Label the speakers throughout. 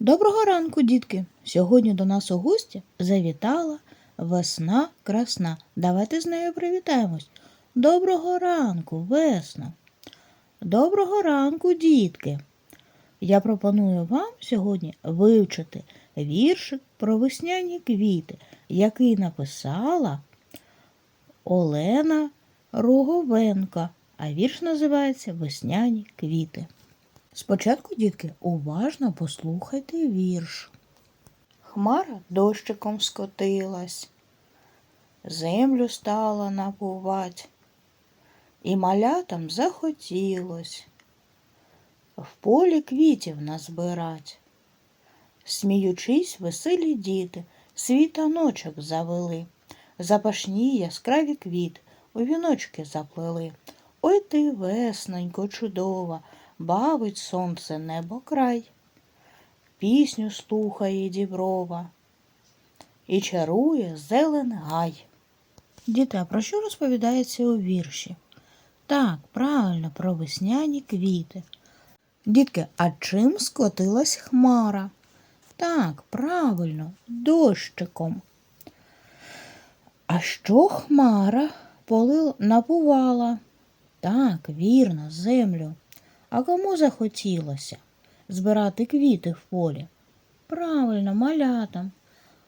Speaker 1: Доброго ранку, дітки! Сьогодні до нас у гості завітала весна красна. Давайте з нею привітаємось. Доброго ранку, весна! Доброго ранку, дітки! Я пропоную вам сьогодні вивчити віршик про весняні квіти, який написала Олена Роговенка, а вірш називається Весняні квіти. Спочатку, дітки, уважно послухайте вірш. Хмара дощиком скотилась, землю стала напувать, і малятам захотілось в полі квітів назбирать. Сміючись, веселі діти, свій таночок завели, запашні яскраві квіти у віночки заплели. Ой ти, весненько, чудова, бавить сонце небо край, пісню слухає діброва і чарує зелен гай. Діти, про що розповідається у вірші? Так, правильно, про весняні квіти. Дітки, а чим скотилась хмара? Так, правильно, дощиком. А що хмара полила, напувала? Так, вірно, землю. А кому захотілося збирати квіти в полі? Правильно, малятам.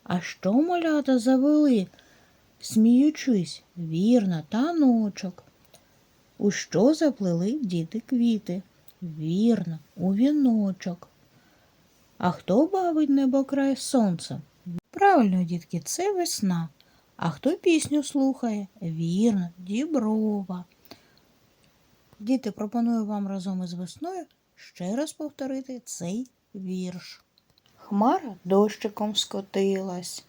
Speaker 1: А що малята завели, сміючись, вірно, таночок. У що заплели діти квіти? Вірно, у віночок. А хто бавить небокрай сонцем? Правильно, дітки, це весна. А хто пісню слухає? Вірно, діброва. Діти, пропоную вам разом із весною ще раз повторити цей вірш. Хмара дощиком скотилась,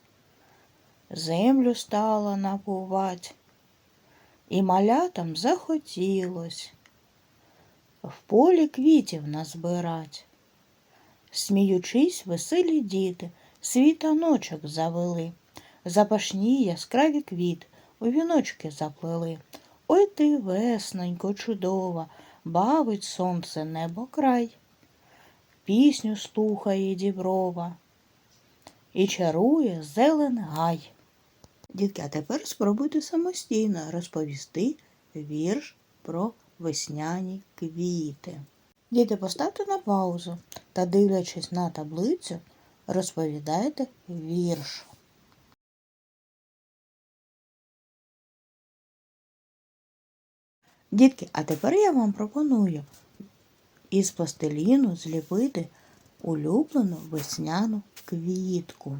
Speaker 1: землю стала напувать, і малятам захотілось в полі квітів назбирать. Сміючись, веселі діти, свій таночок завели, запашні яскраві квіт у віночки заплели. Ой ти, весненько, чудова, бавить сонце небо край, пісню слухає діброва і чарує зелен гай. Дітки, а тепер спробуйте самостійно розповісти вірш про весняні квіти. Діти, поставте на паузу та, дивлячись на таблицю, розповідайте вірш. Дітки, а тепер я вам пропоную із пластиліну зліпити улюблену весняну квітку.